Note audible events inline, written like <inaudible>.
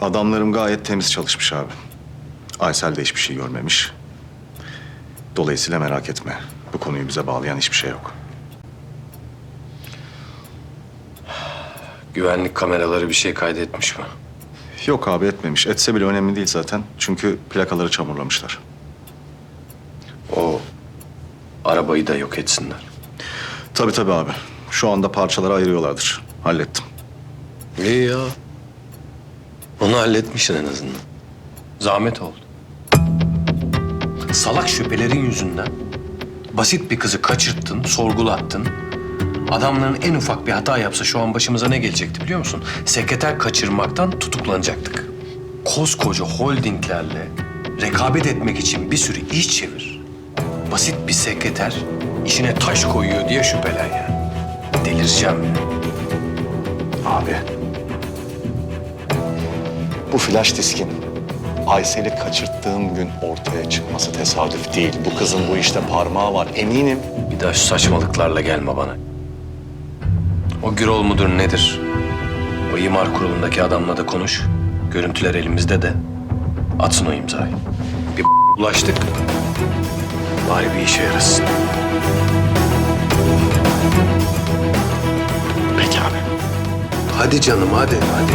Adamlarım gayet temiz çalışmış abi. Aysel de hiçbir şey görmemiş. Dolayısıyla merak etme. Bu konuyu bize bağlayan hiçbir şey yok. Güvenlik kameraları bir şey kaydetmiş mi? Yok abi etmemiş. Etse bile önemli değil zaten. Çünkü plakaları çamurlamışlar. O arabayı da yok etsinler. Tabii tabii abi. Şu anda parçalara ayırıyorlardır. Hallettim. İyi ya. Onu halletmişsin en azından. Zahmet oldu. Salak şüphelerin yüzünden basit bir kızı kaçırttın, sorgulattın. Adamların en ufak bir hata yapsa şu an başımıza ne gelecekti biliyor musun? Sekreter kaçırmaktan tutuklanacaktık. Koskoca holdinglerle rekabet etmek için bir sürü iş çevir. Basit bir sekreter işine taş koyuyor diye şüphelen yani. Delireceğim. Abi. Bu flash diskin Aysel'i kaçırttığım gün ortaya çıkması tesadüf değil. Bu kızın bu işte parmağı var eminim. Bir daha şu saçmalıklarla gelme bana. O Gürol mudur nedir? O imar kurulundaki adamla da konuş. Görüntüler elimizde de. Atsın o imzayı. Bir <laughs> ulaştık. Bari bir işe yarasın. Peki abi. Hadi canım hadi hadi.